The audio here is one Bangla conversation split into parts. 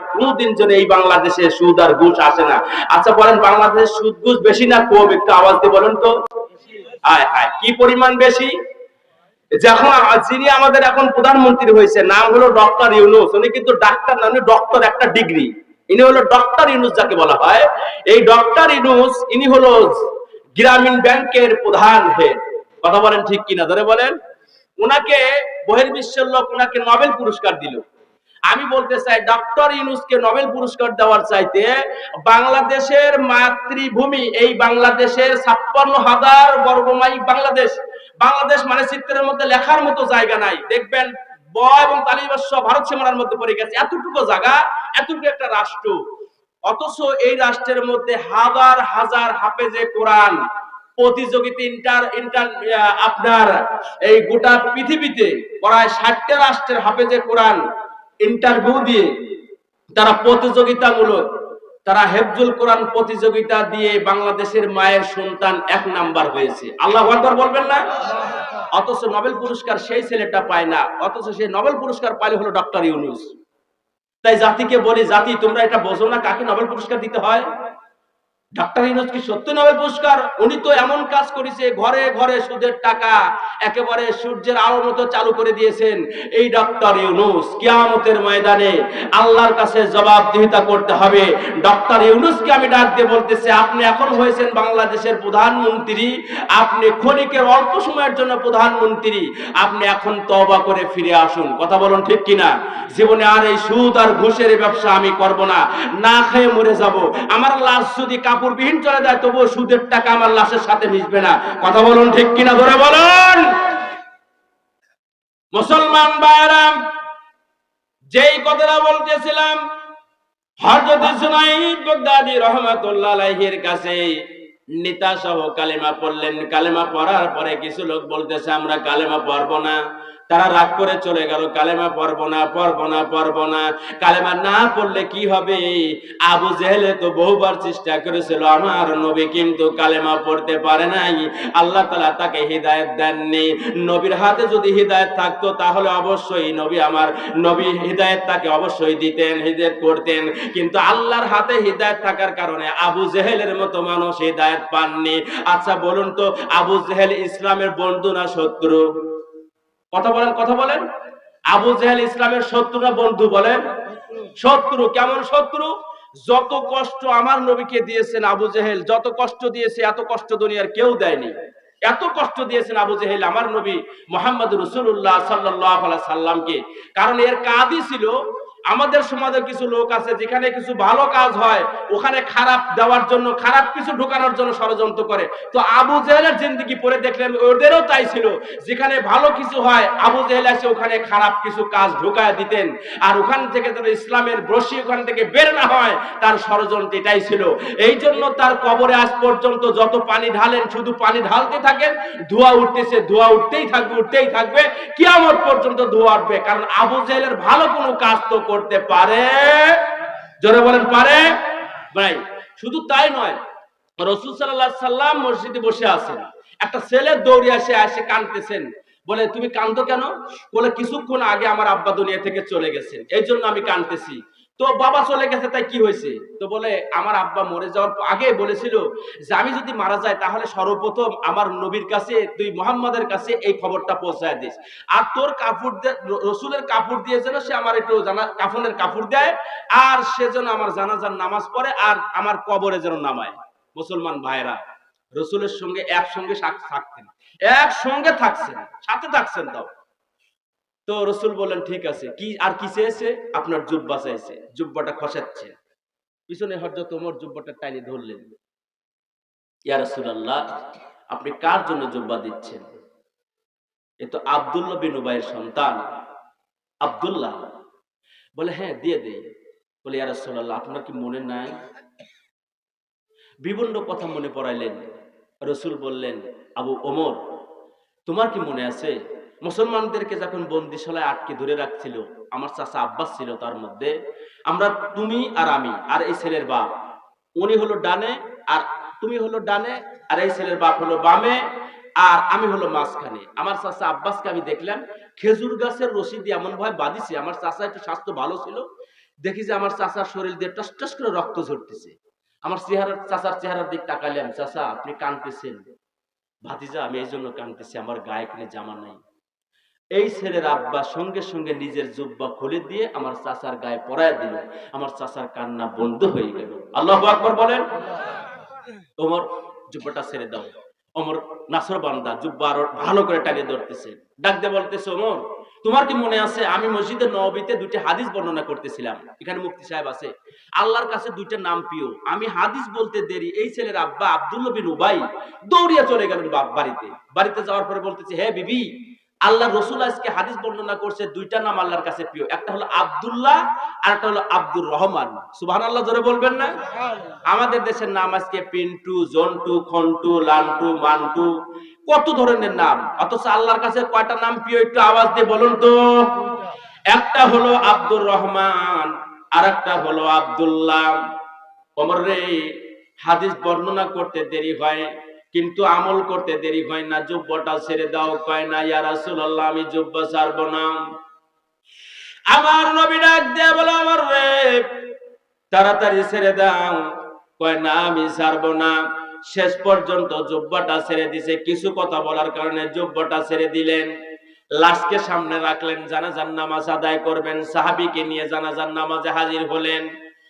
কোনদিন যেন এই বাংলাদেশে সুদ আর ঘুষ আসে না। আচ্ছা বলেন বাংলাদেশে সুদ ঘুষ বেশি না কম? একটু আওয়াজ দিয়ে বলেন তো। কি পরিমাণ বেশি? যখন যিনি আমাদের এখন প্রধানমন্ত্রী হয়েছে নাম হলো ডক্টর ইউনুস। উনি কিন্তু ডাক্তার না, উনি ডক্টর একটা ডিগ্রি। ইনি হলো ডক্টর ইউনুস যাকে বলা হয়। এই ডক্টর ইউনুস, ইনি হলো গ্রামীণ ব্যাংকের প্রধান হেড। কথা বলেন ঠিক কিনা? ধরে বলেন, উনাকে বহির্বিশ্বের লোক উনাকে নোবেল পুরস্কার দিল। আমি বলতে চাই ডক্টর ইউনুসকে নোবেল পুরস্কার দেওয়ার চাইতে বাংলাদেশের মাতৃভূমি, এই বাংলাদেশের ছাপ্পান্ন হাজার বর্গমাইল বাংলাদেশ। বাংলাদেশ মানে চিত্রের মধ্যে লেখার মতো জায়গা নাই। দেখবেন, ব এবং তালিবাস্য ভারত সীমানার মধ্যে পড়ে গেছে। এতটুকু জায়গা, এতটুকু একটা রাষ্ট্র। অথচ এই রাষ্ট্রের মধ্যে হাজার হাজার হাফেজে কোরআন, প্রতিযোগিতা ইন্টার ইন্টার আপনার এই গোটা পৃথিবীতে প্রায় ষাটটা রাষ্ট্রের হাফেজে কোরআন ইন্টারভিউ দিয়ে তারা প্রতিযোগিতামূলক, তারা হেফজুল কোরআন প্রতিযোগিতা দিয়ে বাংলাদেশের মায়ের সন্তান এক নাম্বার হয়েছে। আল্লাহ আকবর বলবেন না? অথচ নোবেল পুরস্কার সেই ছেলেটা পায় না, অথচ সেই নোবেল পুরস্কার পাইলে হলো ডক্টর ইউনুস। তাই জাতিকে বলি, জাতি, তোমরা এটা বোঝো না কাকে নোবেল পুরস্কার দিতে হয়? ডাক্তার কি? পুরস্কার? উনি তো এমন কাজ করেছে, ঘরে ঘরে সুদের টাকা, একেবারে সূর্যের আলোর মতো চালু করে দিয়েছেন। এই ইউনুস, কিয়ামতের ময়দানে আল্লাহর কাছে জবাবদিহিতা করতে হবে। ডক্টর ইউনুসকে আমি ডাক দিয়ে বলতেছি, আপনি এখন হয়েছেন বাংলাদেশের প্রধানমন্ত্রী, আপনি ক্ষণিকের অল্প সময়ের জন্য প্রধানমন্ত্রী, আপনি এখন তবা করে ফিরে আসুন। কথা বলুন ঠিক কিনা? জীবনে আর এই সুদ আর ঘুষের ব্যবসা আমি করব না। না খেয়ে মরে যাব। আমার লাশ যদি কাপড়বিহীন চলে যায়, তবুও সুদের টাকা আমার লাশের সাথে মিশবে না। কথা বলুন ঠিক কিনা, ধরে বলুন। মুসলমান বাইরাম যেই কথাটা বলতেছিলাম, হযরত সুনাইদ বাগদাদি রাহমাতুল্লাহ আলাইহির কাছে নেতা সহ কালেমা পড়লেন। কালেমা পড়ার পরে কিছু লোক বলতেছে, আমরা কালেমা পড়ব না। তারা রাগ করে চলে গেল, কালেমা পড়ব না পড়ব না পড়ব না। কালেমা না পড়লে কি হবে? আবু জেহেলে তো বহুবার চেষ্টা করেছিল, আমার নবী কিন্তু কালেমা পড়তে পারে নাই। আল্লাহ তালা তাকে হৃদায়ত দেননি। নবীর হাতে যদি হৃদায়ত থাকতো, তাহলে অবশ্যই নবী আমার, নবী হৃদায়ত তাকে অবশ্যই দিতেন, হৃদায়ত করতেন। কিন্তু আল্লাহর হাতে হৃদায়ত থাকার কারণে আবু জেহেলের মতো মানুষ হৃদায়ত পাননি। আচ্ছা বলুন তো, আবু জেহেল ইসলামের বন্ধু না শত্রু? কথা বলেন কথা বলেন। আবু জাহেল ইসলামের শত্রুরা বন্ধু বলেন, শত্রু, কেমন শত্রু? যত কষ্ট আমার নবীকে দিয়েছেন আবু জেহেল, যত কষ্ট দিয়েছে, এত কষ্ট দুনিয়ার কেউ দেয়নি। এত কষ্ট দিয়েছেন আবু জেহেল আমার নবী মোহাম্মদ রসুল্লাহ সাল্লাহ সাল্লামকে। কারণ এর কাজই ছিল আমাদের সমাজে কিছু লোক আছে যেখানে কিছু ভালো কাজ হয়, ওখানে খারাপ দেওয়ার জন্য, খারাপ কিছু ঢোকানোর জন্য ষড়যন্ত্র করে। তো আবু জেহেলের জিন্দগি পড়ে দেখলেন, ওদেরও তাই ছিল। যেখানে ভালো কিছু হয়, আবু জেহেল এসে ওখানে খারাপ কিছু কাজ ঢুকায় দিতেন। আর ওখান থেকে যেন ইসলামের রশি ওখান থেকে বের না হয়, তার ষড়যন্ত্র এটাই ছিল। এই জন্য তার কবরে আজ পর্যন্ত যত পানি ঢালেন, শুধু পানি ঢালতে থাকেন, ধোয়া উঠতেছে, ধোয়া উঠতেই থাকবে উঠতেই থাকবে। কিয়ামত পর্যন্ত ধোয়া উঠবে। কারণ আবু জেহেলের ভালো কোনো কাজ তো করতে পারে? জোরে বলেন, পারে? ভাই, শুধু তাই নয়, রসুল সাল্লাহ সাল্লাম মসজিদে বসে আছেন। একটা ছেলে দৌড়ে আসে আসে কানতেছেন বলে, তুমি কান্দো কেন? বলে, কিছুক্ষণ আগে আমার আব্বা দুনিয়া থেকে চলে গেছেন। এই জন্য আমি কাঁদতেছি। তো বাবা চলে গেছে, তাই কি হয়েছে? তো বলে, আমার আব্বা মরে যাওয়ার আগে বলেছিল যে আমি যদি মারা যাই, তাহলে সর্বপ্রথম আমার নবীর কাছে, তুই মোহাম্মদের কাছে এই খবরটা পৌঁছায় দিস। আর তোর কাপড় রসুলের কাপড় দিয়ে যেন সে আমার একটু জানা, কাফনের কাপড় দেয়, আর সে যেন আমার জানাজার নামাজ পড়ে, আর আমার কবরে যেন নামায়। মুসলমান ভাইরা রসুলের সঙ্গে একসঙ্গে থাকতেন। একসঙ্গে থাকছেন, সাথে থাকছেন তাও। তো রসুল বললেন, ঠিক আছে। কি, আর কি চেয়েছে? আপনার জুব্বা চাইছে জুব্বাটা খসাচ্ছে। পিছনে হজরত ওমর জুব্বাটা টাইনে ধরলেন। ইয়া রাসূলুল্লাহ, আপনি কার জন্য জুব্বা দিচ্ছেন? এ তো আব্দুল্লাহ বিন সন্তান। আব্দুল্লাহ? বলে হ্যাঁ দিয়ে দে বলে, ইয়া রাসূলুল্লাহ, আপনার কি মনে নাই? বিভিন্ন কথা মনে পড়াইলেন। রসুল বললেন, আবু ওমর, তোমার কি মনে আছে? মুসলমানদেরকে যখন বন্দিশালায় আটকে ধরে রাখছিল, আমার চাচা আব্বাস ছিল তার মধ্যে, আমরা তুমি আর আমি, আর এই ছেলের বাপ। উনি হলো ডানে, আর তুমি হলো ডানে, আর এই ছেলের বাপ হলো বামে, আর আমি হলো মাঝখানে। আমার চাচা আব্বাসকে আমি দেখলাম, খেজুর গাছের রশি দিয়ে এমন ভাবে বাঁধিছে, আমার চাচা একটু স্বাস্থ্য ভালো ছিল, দেখি যে আমার চাচার শরীর দিয়ে টস টস করে রক্ত ঝরতেছে। আমার চেহারা চাচার চেহারার দিক তাকাইলাম, চাচা আপনি কাঁদতেছেন। ভাতিজা, আমি এই জন্য কাঁদতেছি, আমার গায়ে কিনে জামা নাই। এই ছেলের আব্বা সঙ্গে সঙ্গে নিজের জুব্বা খুলে দিয়ে আমার চাচার গায়ে পরায় দিল। আমার চাচার কান্না বন্ধ হয়ে গেল। আল্লাহ আকবর বলেন, ওমর, জুব্বাটা ছেড়ে দাও। ওমর, নাসর বান্দা, জুব্বা আরও ভালো করে টানিয়ে ধরতেছে। ডাক দিয়ে বলতেছে, ওমর, তোমার কি মনে আছে, আমি মসজিদের নবীতে দুটি হাদিস বর্ণনা করতেছিলাম। এখানে মুফতি সাহেব আছে, আল্লাহর কাছে দুইটা নাম প্রিয়। আমি হাদিস বলতে দেরি। এই ছেলের আব্বা আব্দুল্লাহ বিন উবাই দৌড়িয়ে চলে গেলেন বাড়িতে বাড়িতে যাওয়ার পরে বলতেছে, হে বিবি আল্লাহ রসুল আজকে হাদিস বর্ণনা করছে দুইটা নাম আল্লাহর কাছে প্রিয়। একটা হলো আব্দুল্লাহ, আর একটা হলো আব্দুর রহমান। সুবহান আল্লাহ জোরে বলবেন না? আমাদের দেশের নাম আজকে পিন্টু, জন্টু, খন্টু, লান্টু, মান্টু, কত ধরনের নাম? অথচ আল্লাহর কাছে কয়টা নাম প্রিয় একটু আওয়াজ দিয়ে বলুন তো? একটা হলো আব্দুর রহমান আর একটা হলো আব্দুল্লাহ। ওমর রে, হাদিস বর্ণনা করতে দেরি হয়। কিন্তু আমল করতে দেরি হয় না, জুব্বটা ছেড়ে দাও, কয় না, ইয়া রাসূলুল্লাহ, আমি জুব্বা ছাড়বো না। আমার নবী ডাক দিয়ে বলে আমার রে, তাড়াতাড়ি ছেড়ে দাও। কয়, না, আমি ছাড়বো না। শেষ পর্যন্ত জুব্বাটা ছেড়ে দিছে। কিছু কথা বলার কারণে জুব্বাটা ছেড়ে দিলেন। লাশকে সামনে রাখলেন, জানাজার নামাজ আদায় করবেন। সাহাবিকে নিয়ে জানাজার নামাজে হাজির হলেন।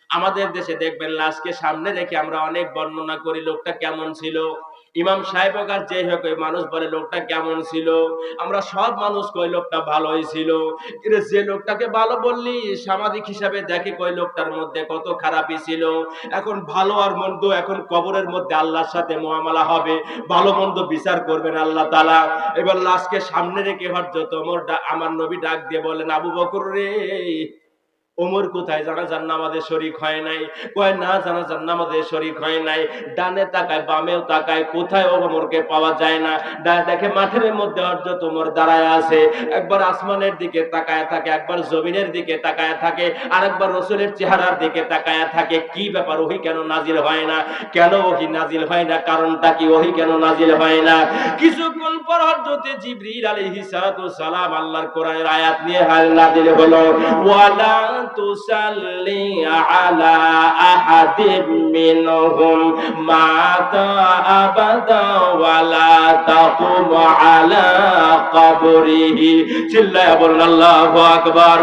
আমাদের দেশে দেখবেন, লাশকে সামনে রেখে আমরা অনেক বর্ণনা করি, লোকটা কেমন ছিল? ইমাম সাহেব কাজ যে হোক মানুষ বলে, লোকটা কেমন ছিল? আমরা সব মানুষ কই, লোকটা ভালোই ছিল। যে লোকটাকে ভালো বললি, সামাজিক হিসাবে দেখে কই, লোকটার মধ্যে কত খারাপই ছিল। এখন ভালো আর মন্দ এখন কবরের মধ্যে আল্লাহর সাথে মোয়ামলা হবে। ভালো মন্দ বিচার করবেন আল্লাহ তালা এবার লাশকে সামনে রেখে হরজত ওমর ডা- আমার নবী ডাক দিয়ে বলেন, আবু বকর রে ওমর কোথায়? জানাজার নামাজে শরিক হয় নাই। কয়, না জানাজার নামাজে শরিক হয় নাই। ডানে তাকায়, বামেও তাকায়, কোথায় ওমরকে পাওয়া যায় না। ডা দেখে মাঠের মধ্যে অর্জ তোমর দাঁড়ায় আছে। একবার আসমানের দিকে তাকায় থাকে, একবার জমিনের দিকে তাকায় থাকে আর একবার রসুলের চেহারার দিকে তাকায় থাকে। কি ব্যাপার, ওহি কেন নাজিল হয় না? কেন ওহি নাজিল হয় না? কারণটা কি? ওহি কেন নাজিল হয় না? কিছুক্ষণ পর হযরতে জিবরিল আলাইহিস সালাম আল্লাহর কোরআনের আয়াত নিয়ে হাল নাজিল হলো। ওয়ালা তুসাল্লি আলা আহাদিম মিনহুম মাতা আবাদা ওয়ালা তাকুম আলা কবরিহি চিল্লায়া বলুন আল্লাহু আকবার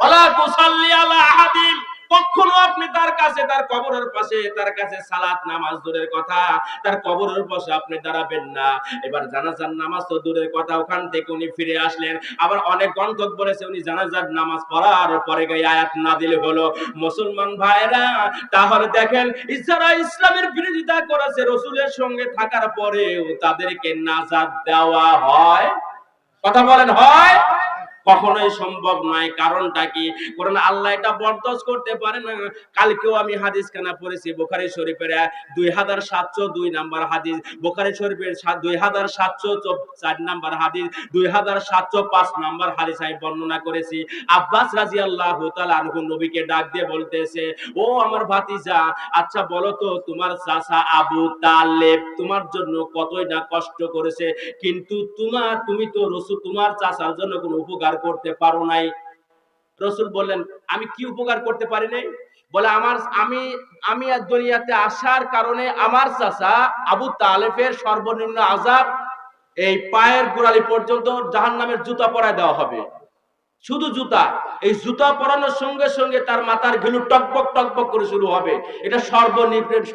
ওয়ালা তুসাল্লি আলা আহাদিম কখনো আপনি তার কাছে, তার কবরের পাশে, তার কাছে সালাত, নামাজ দূরের কথা, তার কবরের পাশে আপনি দাঁড়াবেন না। এবার জানাজার নামাজ তো দূরের কথা, ওখান থেকে উনি ফিরে আসলেন। আবার অনেক গন্তক বলেছে, উনি জানাজার নামাজ পড়ার পরে গায়ে আয়াত না দিলে হলো। মুসলমান ভাইরা তাহলে দেখেন ইসরা ইসলামের বিরোধিতা করেছে, রসুলের সঙ্গে থাকার পরেও তাদেরকে নাজাত দেওয়া হয়। কথা বলেন, হয়? কখনোই সম্ভব নয়। কারণটা কি? কারণ আল্লাহ এটা বরদাস্ত করতে পারে না। কালকেও আমি হাদিস খানা পড়েছি, বোখারি শরীফের দুই হাজার সাতশো দুই নাম্বার হাদিস। বোখারি শরীফের দুই হাজার সাতশো চার নাম্বার হাদিস, দুই হাজার সাতশো পাঁচ নাম্বার হাদিস আমি বর্ণনা করেছি। আব্বাস রাজি আল্লাহ আনহু নবীকে ডাক দিয়ে বলতেছে, ও আমার ভাতিজা আচ্ছা বলো তো, তোমার চাচা আবু তালেব তোমার জন্য কতই না কষ্ট করেছে? কিন্তু তোমার তুমি তো রসুল, তোমার চাচার জন্য কোনো উপকার করতে পারো নাই। রসুল বললেন, আমি কি উপকার করতে পারি নাই? বলে, আমার, আমি আমি আর দুনিয়াতে আসার কারণে আমার চাচা আবু তালেফের সর্বনিম্ন আজাব এই পায়ের গোড়ালি পর্যন্ত জাহান নামের জুতা পরায় দেওয়া হবে। শুধু জুতা, এই জুতা পরানোর সঙ্গে সঙ্গে তার মাথার ঘিলু টকবক টকবক করে শুরু হবে। এটা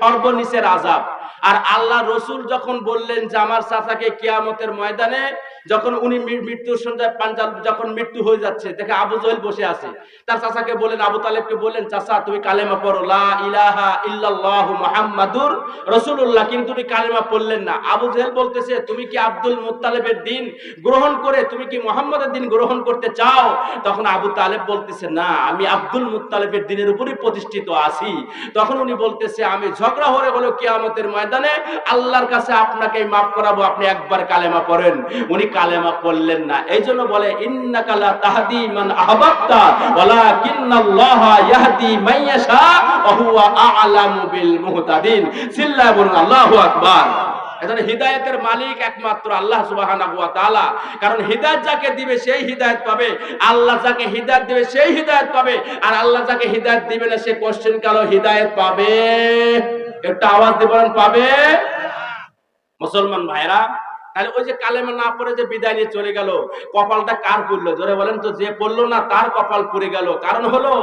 সর্বনিচের আজাব আর আল্লাহ রসুল যখন বললেন যে, আমার চাচাকে কিয়ামতের ময়দানে যখন উনি মৃত্যুর সন্ধ্যায় পাঞ্জাল যখন মৃত্যু হয়ে যাচ্ছে, দেখে আবু জহেল বসে আছে। তার চাচাকে বলেন, আবু তালেবকে বললেন চাচা, তুমি কালেমা পড়ো, লা ইলাহা ইল্লাল্লাহু মুহাম্মাদুর রাসূলুল্লাহ। কিন্তু উনি কালেমা পড়লেন না। আবু জেহেল বলতেছে, তুমি কি আব্দুল মুত্তালিবের দিন গ্রহণ করে, তুমি কি মুহাম্মাদের দিন গ্রহণ করতে চাও? তখন আবু তালেব বলতেছে, না, আমি আব্দুল মুত্তালিবের দিনের উপরই প্রতিষ্ঠিত আছি। তখন উনি বলতেছে, আমি ঝগড়া হরে হলো কিয়ামতের ময়দানে, আল্লাহর কাছে আপনাকে মাফ করাবো, আপনি একবার কালেমা পড়েন। উনি কালেমা পড়লেন না। এই জন্য বলে হিদায়তের মালিক একমাত্র আল্লাহ কারণ হিদায়াত যাকে দিবে, সেই হিদায়াত পাবে। আল্লাহ যাকে হিদায়াত দিবে, সেই হিদায়াত পাবে। আর আল্লাহ যাকে হিদায়াত দিবে না, সে কোশ্চেন কালো হিদায়াত পাবে। একটা আওয়াজ দিয়ে পাবে? মুসলমান ভাইরা তাহলে ওই যে কালেমা না পড়ে যে বিদায় নিয়ে চলে গেল, কপালটা কার পড়ল? জোরে বলেন তো, যে পড়ল না তার কপাল পুড়ে গেল। কারণ হলো,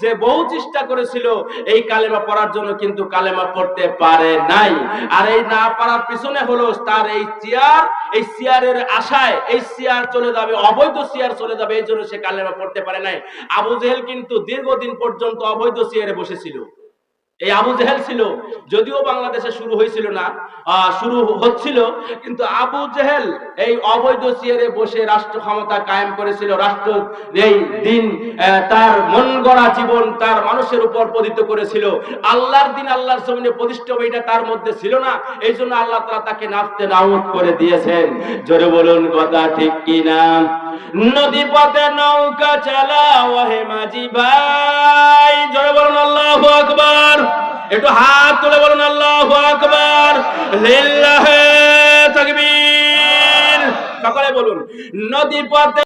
যে বহু চেষ্টা করেছিল, এই কালেমা পড়ার জন্য কিন্তু কালেমা পড়তে পারে নাই। আর এই না পারার পিছনে হলো তার এই চেয়ার, এই চেয়ারের আশায় এই চেয়ার চলে যাবে, অবৈধ চেয়ার চলে যাবে, এই জন্য সে কালেমা পড়তে পারে নাই। আবু জেহেল কিন্তু দীর্ঘদিন পর্যন্ত অবৈধ চেয়ারে বসেছিল। এই আবু জেহেল ছিল। যদিও বাংলাদেশে শুরু হয়েছিল না শুরু হচ্ছিল, কিন্তু আবু জেহেল এই অবৈধ চেয়ারে বসে রাষ্ট্র ক্ষমতা কায়েম করেছিল। রাষ্ট্র এই দিন তার মন গড়া জীবন তার মানুষের উপর পতিত করেছিল। আল্লাহর দিন আল্লাহর জমিনে প্রতিষ্ঠিত হবে এটা তার মধ্যে ছিল না। এই জন্য আল্লাহ তাআলা তাকে নাচতে নাউত করে দিয়েছেন। জোরে বলুন, কথা ঠিক কিনা? নদী পথে নৌকা চালাও হে মাঝি ভাই। জোরে বলুন, আল্লাহু আকবার। একটু হাত তুলে বলুন আল্লাহু আকবার লিল্লাহে তাকবীর। সকলে বলুন নদী পথে